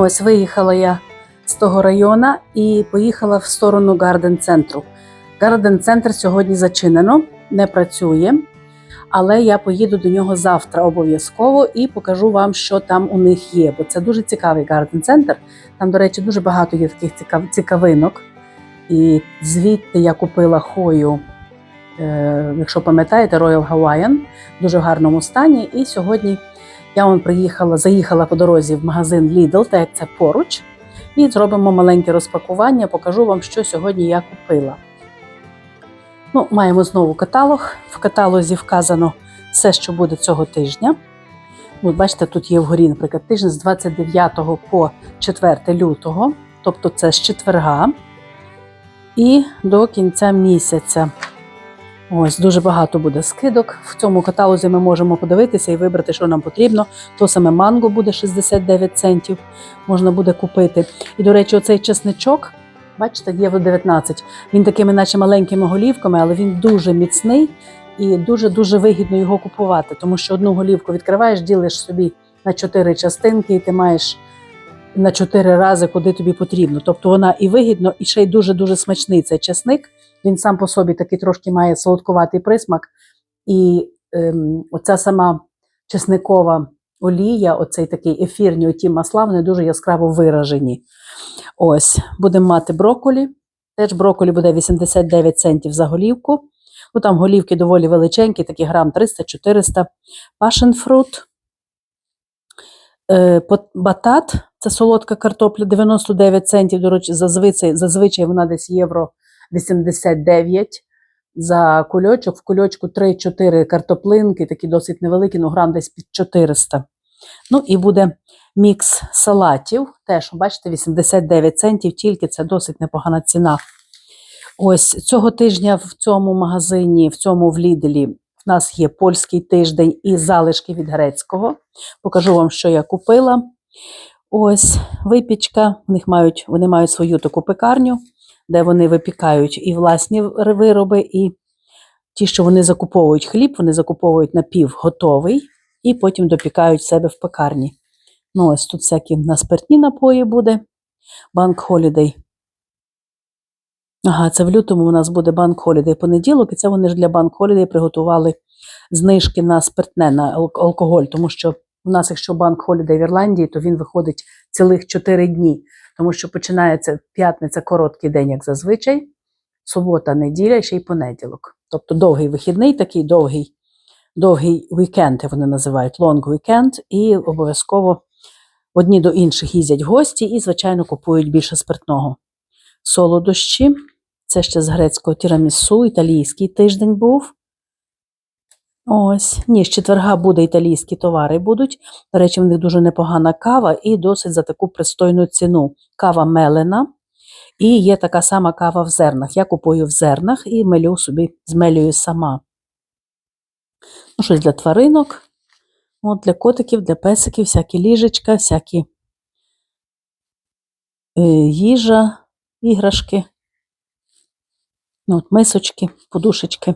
Ось виїхала я з того району і поїхала в сторону Гарден центру. Гарден центр сьогодні зачинено, не працює, але я поїду до нього завтра обов'язково і покажу вам, що там у них є. Бо це дуже цікавий гарден центр. Там, до речі, дуже багато є таких цікав... цікавинок. І звідти я купила хою, е, якщо пам'ятаєте, Royal Hawaiian в дуже гарному стані. І сьогодні я вон приїхала, заїхала по дорозі в магазин Lidl, так як це поруч, і зробимо маленьке розпакування. Покажу вам, що сьогодні я купила. Ну, маємо знову каталог. В каталозі вказано все, що буде цього тижня. От бачите, тут є вгорі, наприклад, тиждень з 29 по 4 лютого, тобто це з четверга, і до кінця місяця. Ось дуже багато буде скидок. В цьому каталозі ми можемо подивитися і вибрати, що нам потрібно. То саме манго буде 69 центів, можна буде купити. І, до речі, оцей чесничок, бачите, є 19. Він такими, наче маленькими голівками, але він дуже міцний і дуже-дуже вигідно його купувати, тому що одну голівку відкриваєш, ділиш собі на чотири частинки, і ти маєш на чотири рази, куди тобі потрібно. Тобто вона і вигідно, і ще й дуже-дуже смачний цей чесник. Він сам по собі такий трошки має солодкуватий присмак. І ем, оця сама чесникова олія, оцей такий ефірні оті масла, вони дуже яскраво виражені. Ось, будемо мати броколі. Теж броколі буде 89 центів за голівку. Ну, там голівки доволі величенькі, такі грам 300-400. Passion fruit. Е, батат, це солодка картопля, 99 центів. До речі, зазвичай, зазвичай вона десь євро 89 за кульочок. В кульочку 3-4 картоплинки, такі досить невеликі, ну грам десь під 400. Ну і буде мікс салатів. Теж, бачите, 89 центів, тільки це досить непогана ціна. Ось цього тижня в цьому магазині, в цьому в Ліделі, в нас є польський тиждень і залишки від грецького. Покажу вам, що я купила. Ось випічка. В них мають, вони мають свою таку пекарню, де вони випікають і власні вироби, і ті, що вони закуповують хліб, вони закуповують напівготовий і потім допікають себе в пекарні. Ну, ось тут всякі на спиртні напої буде. Банк Холідей. Ага, це в лютому у нас буде банк Холідей понеділок, і це вони ж для банк Холідей приготували знижки на спиртне, на алкоголь, тому що у нас, якщо банк Холідей в Ірландії, то він виходить цілих 4 дні, тому що починається п'ятниця короткий день, як зазвичай, субота, неділя ще й понеділок. Тобто довгий вихідний, такий довгий, довгий вікенд, вони називають long weekend, і обов'язково одні до інших їздять гості і, звичайно, купують більше спиртного. Солодощі, це ще з грецького тірамісу, італійський тиждень був. Ось, ні, з четверга буде італійські товари будуть. До речі, в них дуже непогана кава і досить за таку пристойну ціну. Кава мелена. І є така сама кава в зернах. Я купую в зернах і мелю собі, змелюю сама. Ну, щось для тваринок. От для котиків, для песиків, всякі ліжечка, всякі е, їжа, іграшки. Ну, от мисочки, подушечки.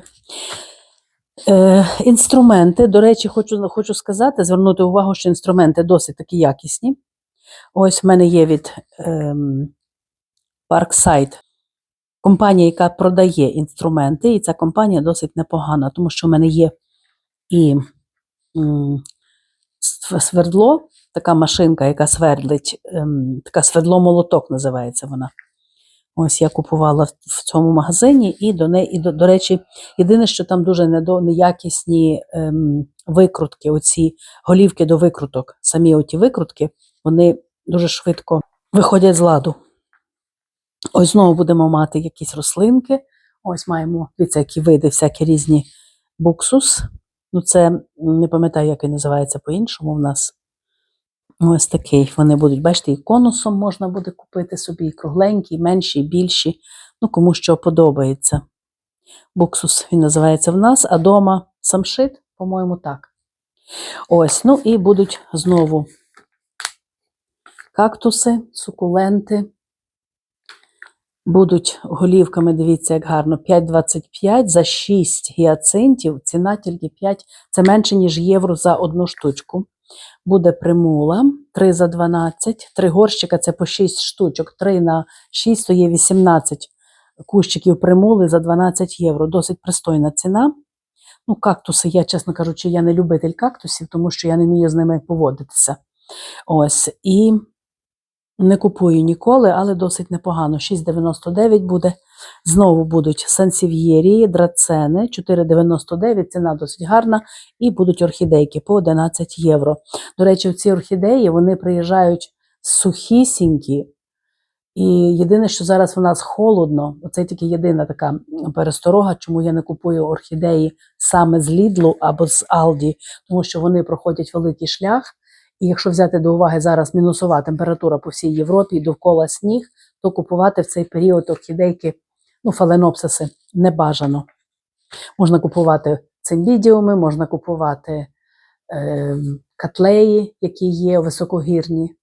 Е, інструменти, до речі, хочу, хочу сказати, звернути увагу, що інструменти досить такі якісні. Ось в мене є від ем, Parkside компанія, яка продає інструменти, і ця компанія досить непогана, тому що в мене є і м, свердло, така машинка, яка свердлить, ем, така свердло-молоток називається вона. Ось я купувала в- цьому магазині, і до неї, і до, до речі, єдине, що там дуже недо, неякісні ем, викрутки, оці голівки до викруток. Самі оті викрутки, вони дуже швидко виходять з ладу. Ось знову будемо мати якісь рослинки. Ось маємо, які види, всякі різні буксус. Ну, це не пам'ятаю, як він називається по-іншому в нас. Ось такий. Вони будуть, бачите, і конусом можна буде купити собі, і кругленькі, і менші, і більші. Ну, кому що подобається. Буксус він називається в нас, а дома самшит, по-моєму, так. Ось, ну і будуть знову кактуси, сукуленти. Будуть голівками, дивіться, як гарно, 5,25 за 6 гіацинтів. Ціна тільки 5, це менше, ніж євро за одну штучку. Буде примула 3 за 12, 3 горщика це по 6 штучок, 3 на 6 то є 18 кущиків примули за 12 євро. Досить пристойна ціна. Ну, кактуси, я, чесно кажучи, я не любитель кактусів, тому що я не вмію з ними поводитися. Ось. І не купую ніколи, але досить непогано. 6,99 буде. Знову будуть сансів'єрії, драцени, 4,99, ціна досить гарна, і будуть орхідейки по 11 євро. До речі, ці орхідеї вони приїжджають сухісінькі. І єдине, що зараз у нас холодно, оце тільки єдина така пересторога, чому я не купую орхідеї саме з Лідлу або з Алді, тому що вони проходять великий шлях. І якщо взяти до уваги зараз мінусова температура по всій Європі і довкола сніг, то купувати в цей період орхідейки, ну, фаленопсиси не бажано. Можна купувати цимбідіуми, можна купувати е, котлеї, які є високогірні.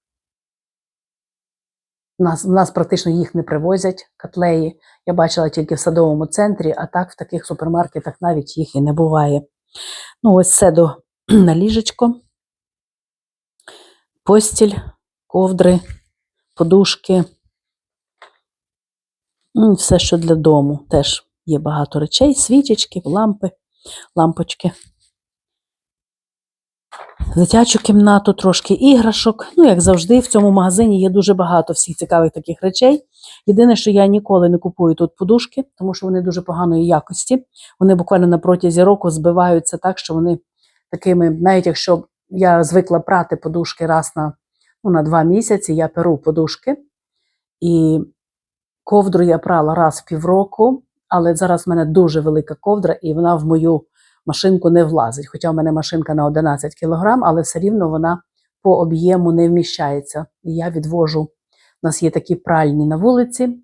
У нас, в нас практично їх не привозять, котлеї. Я бачила тільки в садовому центрі, а так в таких супермаркетах навіть їх і не буває. Ну, ось це до на ліжечко постіль, ковдри, подушки. Ну, Все, що для дому. Теж є багато речей, свічечки, лампи, лампочки. В Дитячу кімнату, трошки іграшок. Ну, як завжди, в цьому магазині є дуже багато всіх цікавих таких речей. Єдине, що я ніколи не купую тут подушки, тому що вони дуже поганої якості. Вони буквально на протязі року збиваються так, що вони такими, навіть якщо я звикла прати подушки раз на, ну, на два місяці, я перу подушки. І ковдру я прала раз в півроку, але зараз в мене дуже велика ковдра, і вона в мою машинку не влазить. Хоча в мене машинка на 11 кг, але все рівно вона по об'єму не вміщається. І я відвожу. У нас є такі пральні на вулиці,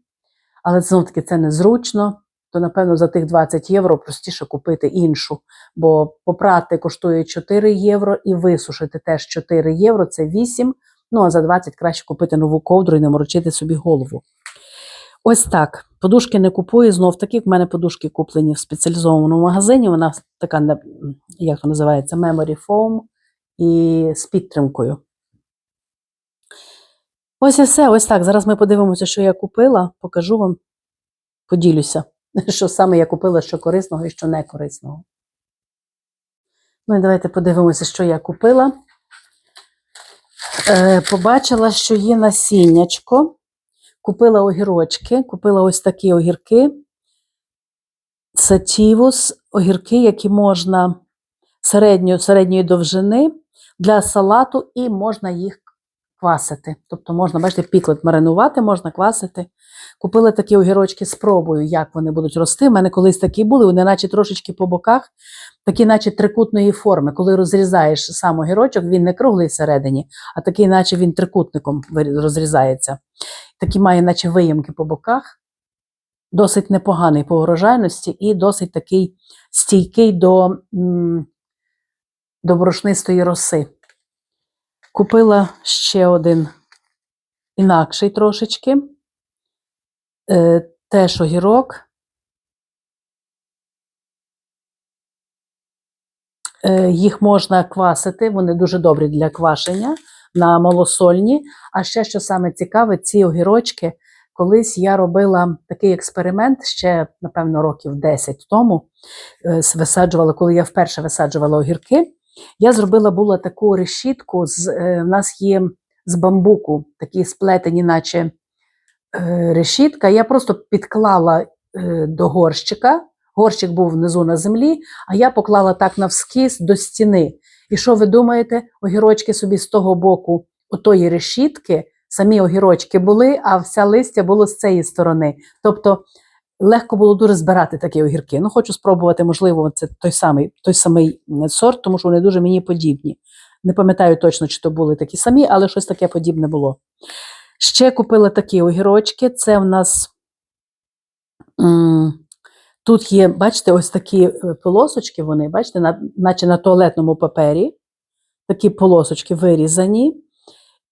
але знов таки це незручно. То, напевно, за тих 20 євро простіше купити іншу. Бо попрати коштує 4 євро і висушити теж 4 євро це 8. Ну а за 20 краще купити нову ковдру і не морочити собі голову. Ось так. Подушки не купую. Знов таки, в мене подушки куплені в спеціалізованому магазині. Вона така, як то називається, Memory Foam і з підтримкою. Ось і все. Ось так. Зараз ми подивимося, що я купила. Покажу вам, поділюся, що саме я купила, що корисного і що не корисного. Ну і давайте подивимося, що я купила. Е, побачила, що є насіннячко. Купила огірочки, купила ось такі огірки. Сатівус, огірки, які можна середньої, середньої довжини для салату, і можна їх квасити. Тобто можна, бачите, піклет маринувати, можна квасити. Купила такі огірочки, спробую, як вони будуть рости. У мене колись такі були, вони наче трошечки по боках, такі, наче трикутної форми. Коли розрізаєш сам огірочок, він не круглий всередині, а такий, наче він трикутником розрізається. Такі має, наче виємки по боках. Досить непоганий по урожайності і досить такий стійкий до, до борошнистої роси. Купила ще один інакший трошечки. Е, теж огірок. Е, їх можна квасити, вони дуже добрі для квашення на малосольні. А ще, що саме цікаве, ці огірочки, колись я робила такий експеримент ще, напевно, років 10 тому. е, Висаджувала, коли я вперше висаджувала огірки. Я зробила була таку решітку. З, е, в нас є з бамбуку такі сплетені, наче е, решітка. Я просто підклала е, до горщика. Горщик був внизу на землі, а я поклала так навскіз до стіни. І що ви думаєте? Огірочки собі з того боку отої решітки, самі огірочки були, а вся листя було з цієї сторони. Тобто легко було дуже збирати такі огірки. Ну, хочу спробувати, можливо, це той самий, той самий сорт, тому що вони дуже мені подібні. Не пам'ятаю точно, чи то були такі самі, але щось таке подібне було. Ще купила такі огірочки. Це в нас тут є, бачите, ось такі е, полосочки, вони, бачите, на, наче на туалетному папері. Такі полосочки вирізані.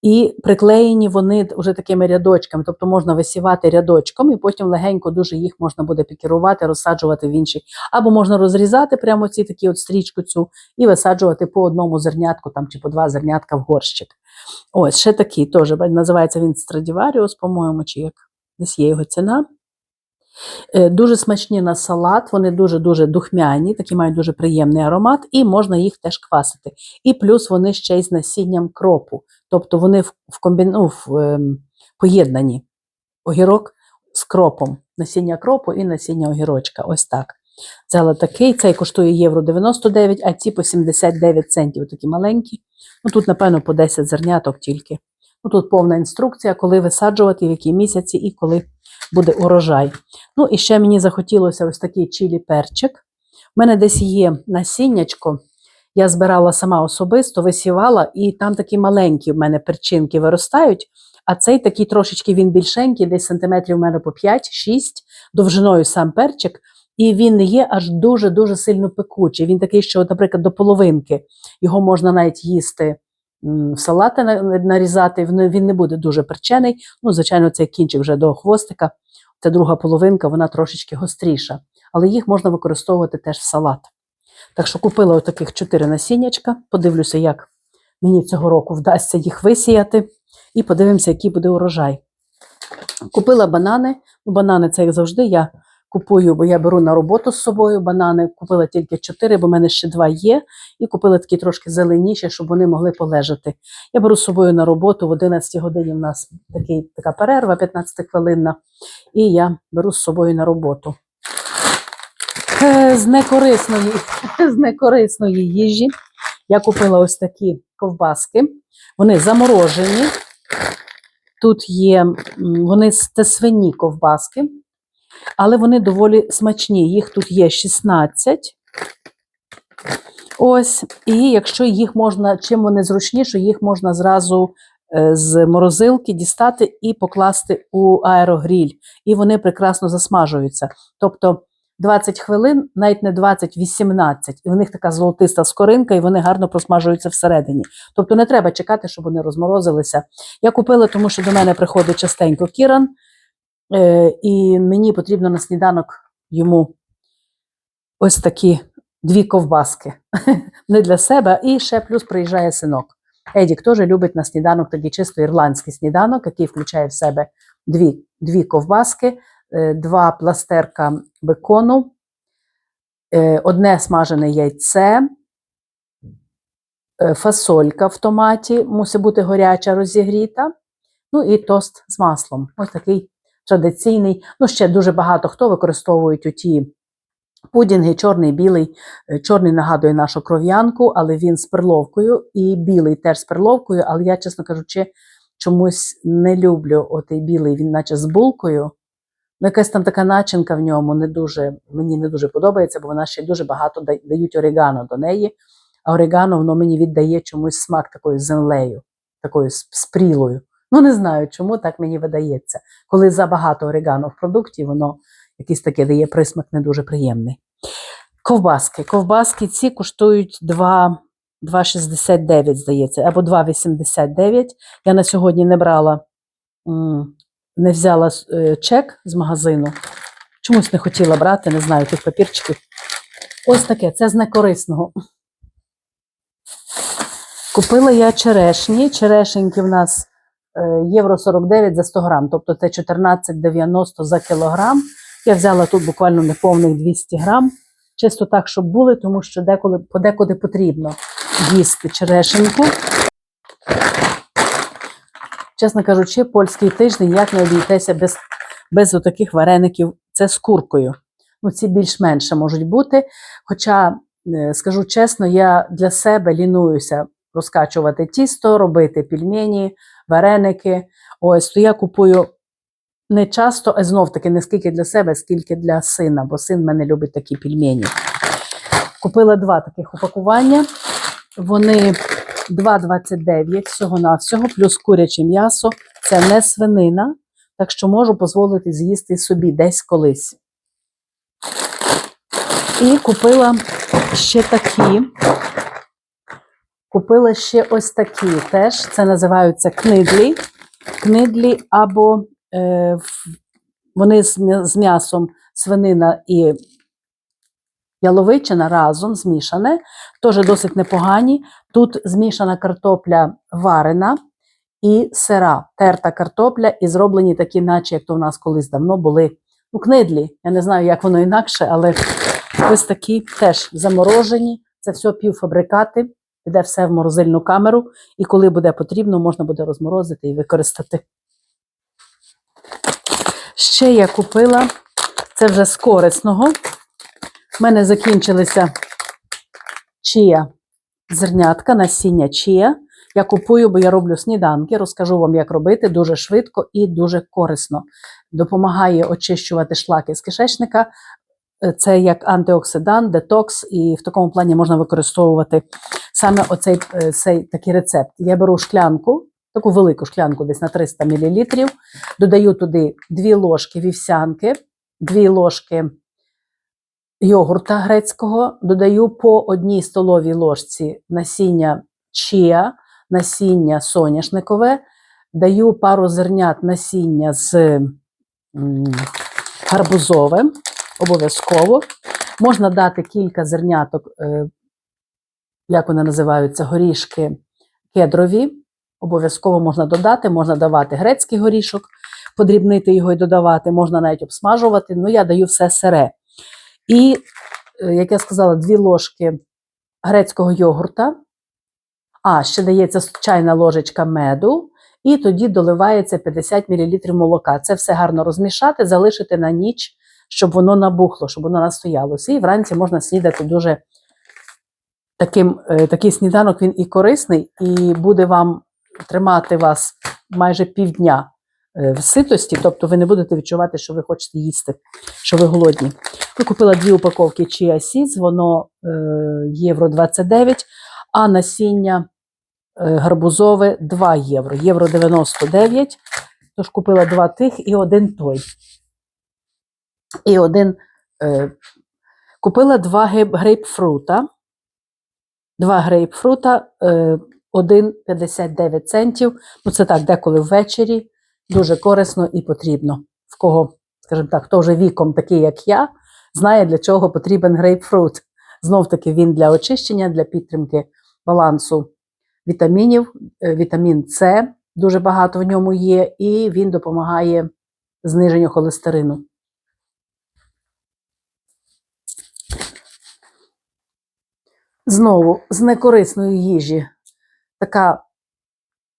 І приклеєні вони вже такими рядочками, тобто можна висівати рядочком, і потім легенько дуже їх можна буде пікірувати, розсаджувати в інші. Або можна розрізати прямо ці такі от стрічку цю і висаджувати по одному зернятку там, чи по два зернятка в горщик. Ось ще такий теж, називається він Страдіваріус, по-моєму, чи як десь є його ціна. Е, Дуже смачні на салат, вони дуже-дуже духмяні, такі мають дуже приємний аромат, і можна їх теж квасити. І плюс вони ще й з насінням кропу. Тобто вони в, в, комбі... ну, в ем, поєднані огірок з кропом. Насіння кропу і насіння огірочка. Ось так. Взяла такий, цей коштує євро 99, а ці по 79 центів, такі маленькі. Ну тут, напевно, по 10 зерняток тільки. Ну, тут повна інструкція, коли висаджувати, в які місяці і коли буде урожай. Ну і ще мені захотілося ось такий чилі перчик. У мене десь є насіннячко. Я збирала сама особисто, висівала, і там такі маленькі в мене перчинки виростають. А цей такий трошечки він більшенький, десь сантиметрів у мене по 5-6, довжиною сам перчик. І він є аж дуже-дуже сильно пекучий. Він такий, що, наприклад, до половинки його можна навіть їсти салати нарізати. Він, не буде дуже перчений. Ну, звичайно, цей кінчик вже до хвостика. Ця друга половинка, вона трошечки гостріша. Але їх можна використовувати теж в салат. Так що купила отаких чотири насіннячка. Подивлюся, як мені цього року вдасться їх висіяти. І подивимося, який буде урожай. Купила банани. Ну, банани це як завжди. Я купую, бо я беру на роботу з собою банани. Купила тільки чотири, бо в мене ще два є. І купила такі трошки зеленіші, щоб вони могли полежати. Я беру з собою на роботу в 11 годині. У нас такий, така перерва 15 хвилинна. І я беру з собою на роботу. Е, З некорисної, з некорисної їжі я купила ось такі ковбаски. Вони заморожені. Тут є вони свині ковбаски, але вони доволі смачні. Їх тут є 16. Ось, і якщо їх можна, чим вони зручніше, їх можна зразу е, з морозилки дістати і покласти у аерогріль. І вони прекрасно засмажуються. Тобто 20 хвилин, навіть не 20, 18. І в них така золотиста скоринка, і вони гарно просмажуються всередині. Тобто не треба чекати, щоб вони розморозилися. Я купила, тому що до мене приходить частенько Кіран, і мені потрібно на сніданок йому ось такі дві ковбаски. Не для себе, і ще плюс приїжджає синок. Едік теж любить на сніданок такий чисто ірландський сніданок, який включає в себе дві, дві ковбаски, е, два пластерка бекону, е, одне смажене яйце, е, фасолька в томаті, мусить бути горяча, розігріта. Ну і тост з маслом. Ось такий традиційний. Ну, ще дуже багато хто використовують оті пудінги, чорний, білий. Е, Чорний нагадує нашу кров'янку, але він з перловкою, і білий теж з перловкою. Але я, чесно кажучи, чомусь не люблю отий білий, він наче з булкою. Ну, якась там така начинка в ньому не дуже, мені не дуже подобається, бо вона ще дуже багато дають орегано до неї. А орегано воно мені віддає чомусь смак такою землею, такою спрілою. Ну, не знаю, чому так мені видається. Коли забагато орегано в продукті, воно якийсь таке дає присмак не дуже приємний. Ковбаски. Ковбаски ці коштують 2, 2,69, здається, або 2,89. Я на сьогодні не брала, не взяла е, чек з магазину. Чомусь не хотіла брати, не знаю, тих папірчиків. Ось таке, це з некорисного. Купила я черешні. Черешеньки в нас євро 49 за 100 грам, тобто це 14,90 за кілограм. Я взяла тут буквально неповних 200 грам, чисто так, щоб були, тому що деколи, подекуди потрібно їсти черешеньку. Чесно кажучи, польський тиждень як не обійтися без, без таких вареників. Це з куркою. Ну, ці більш-менше можуть бути. Хоча, е, скажу чесно, я для себе лінуюся розкачувати тісто, робити пельмені, вареники. Ось то я купую не часто, а знов таки не скільки для себе, скільки для сина, бо син в мене любить такі пельмені. Купила два таких упакування. Вони 2,29 всього-навсього, плюс куряче м'ясо. Це не свинина, так що можу дозволити з'їсти собі десь колись. І купила ще такі. Купила ще ось такі теж. Це називаються книдлі. Книдлі або е, вони з, м'ясом свинина і яловичина разом змішане. Теж досить непогані. Тут змішана картопля варена і сира, терта картопля, і зроблені такі, наче як то в нас колись давно були ну, книдлі. Я не знаю, як воно інакше, але ось такі теж заморожені. Це все півфабрикати. Піде все в морозильну камеру, і коли буде потрібно, можна буде розморозити і використати. Ще я купила, це вже з корисного. У мене закінчилися чия зернятка, насіння чия. Я купую, бо я роблю сніданки. Розкажу вам, як робити дуже швидко і дуже корисно. Допомагає очищувати шлаки з кишечника. Е, Це як антиоксидант, детокс, і в такому плані можна використовувати саме оцей е, цей, такий рецепт. Я беру шклянку, таку велику шклянку, десь на 300 мл, додаю туди 2 ложки вівсянки, 2 ложки йогурта грецького, додаю по одній столовій ложці насіння чія, насіння соняшникове, даю пару зернят насіння з м, гарбузове, обов'язково. Можна дати кілька зерняток, е, як вони називаються, горішки кедрові. Обов'язково можна додати, можна давати грецький горішок, подрібнити його і додавати, можна навіть обсмажувати. Ну, я даю все сире. І, е, як я сказала, дві ложки грецького йогурта. А, ще дається чайна ложечка меду, і тоді доливається 50 мл молока. Це все гарно розмішати, залишити на ніч, щоб воно набухло, щоб воно настоялося. І вранці можна снідати дуже таким, е, такий сніданок, він і корисний, і буде вам тримати вас майже півдня е, в ситості, тобто ви не будете відчувати, що ви хочете їсти, що ви голодні. Я купила дві упаковки Chia Seeds, воно е, євро 29, а насіння е, гарбузове 2 євро, євро 99. Тож купила два тих і один той. І один е, купила два грейпфрута. Два грейпфрута, е, один 59 центів. Ну, це так, деколи ввечері. Дуже корисно і потрібно. В кого, скажімо так, хто вже віком такий, як я, знає, для чого потрібен грейпфрут. Знов таки він для очищення, для підтримки балансу вітамінів. Е, Вітамін С дуже багато в ньому є, і він допомагає зниженню холестерину. Знову з некорисної їжі така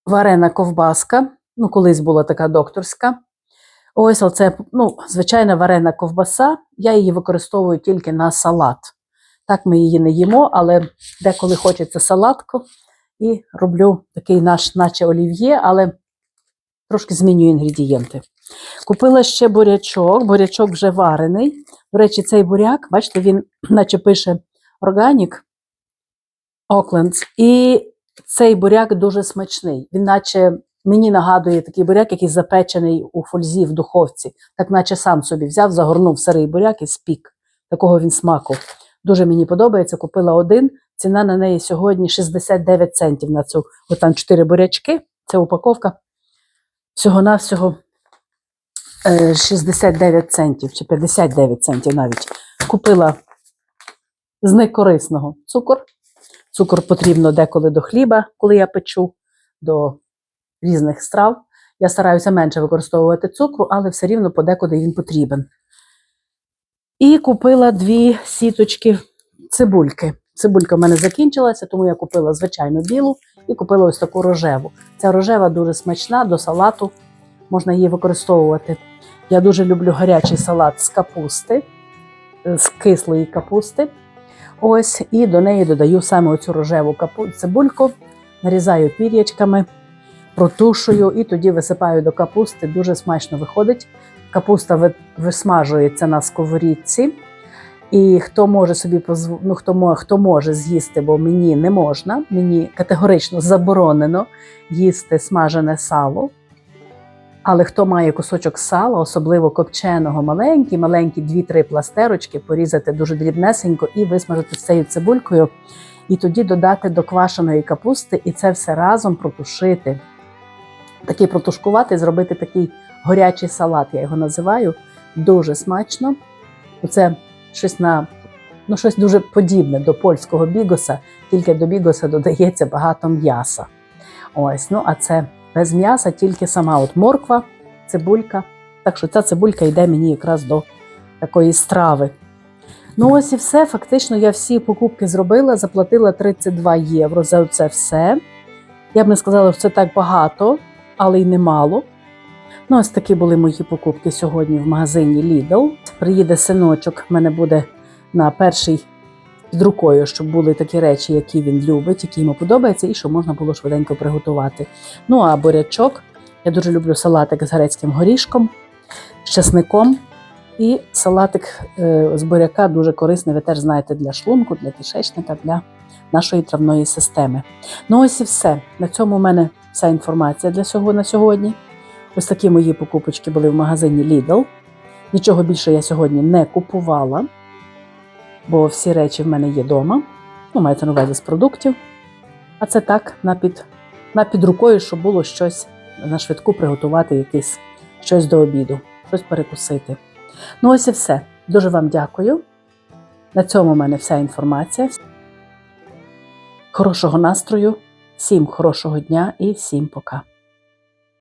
варена ковбаска. Ну, колись була така докторська. Ось оце, ну, звичайна варена ковбаса. Я її використовую тільки на салат. Так ми її не їмо, але деколи хочеться салатку. І роблю такий наш, наче олів'є, але трошки змінюю інгредієнти. Купила ще бурячок, бурячок вже варений. До речі, цей буряк, бачите, він наче пише органік Оклендс. І цей буряк дуже смачний. Він наче мені нагадує такий буряк, який запечений у фользі в духовці, так наче сам собі взяв, загорнув сирий буряк і спік. Такого він смаку. Дуже мені подобається. Купила один. Ціна на неї сьогодні 69 центів на цю. От там 4 бурячки. Це упаковка. Всього-навсього е, 69 центів чи 59 центів навіть. Купила з некорисного цукор. Цукор потрібно деколи до хліба, коли я печу, до різних страв. Я стараюся менше використовувати цукру, але все рівно подекуди він потрібен. І купила дві сіточки цибульки. Цибулька в мене закінчилася, тому я купила звичайну білу і купила ось таку рожеву. Ця рожева дуже смачна, до салату можна її використовувати. Я дуже люблю гарячий салат з капусти, е, з кислої капусти. Ось, і до неї додаю саме оцю рожеву цибульку, нарізаю пір'ячками, протушую і тоді висипаю до капусти. Дуже смачно виходить. Капуста висмажується на сковорідці. І хто може собі ну, хто, хто може з'їсти, бо мені не можна, мені категорично заборонено їсти смажене сало. Але хто має кусочок сала, особливо копченого, маленькі, маленькі, дві-три пластерочки, порізати дуже дрібнесенько і висмажити з цією цибулькою, і тоді додати до квашеної капусти і це все разом протушити. Такий протушкувати, зробити такий горячий салат, я його називаю. Дуже смачно. Оце щось на ну, щось дуже подібне до польського бігоса, тільки до бігоса додається багато м'яса. Ось, ну а це без м'яса, тільки сама от морква, цибулька. Так що ця цибулька йде мені якраз до такої страви. Ну, ось і все. Фактично, я всі покупки зробила, заплатила 32 євро за це все. Я б не сказала, що це так багато, але й немало. Ну, ось такі були мої покупки сьогодні в магазині Lidl. Приїде синочок, в мене буде на перший під рукою, щоб були такі речі, які він любить, які йому подобаються, і щоб можна було швиденько приготувати. Ну а бурячок. Я дуже люблю салатик з грецьким горішком, з часником. І салатик е, з буряка дуже корисний, ви теж знаєте, для шлунку, для кишечника, для нашої травної системи. Ну ось і все. На цьому в мене вся інформація для сього на сьогодні. Ось такі мої покупочки були в магазині Lidl. Нічого більше я сьогодні не купувала, бо всі речі в мене є вдома. Ну, мається на увазі з продуктів. А це так, на під, на під рукою, щоб було щось на швидку приготувати якесь щось до обіду, щось перекусити. Ну, ось і все. Дуже вам дякую. На цьому в мене вся інформація. Хорошого настрою, всім хорошого дня і всім пока.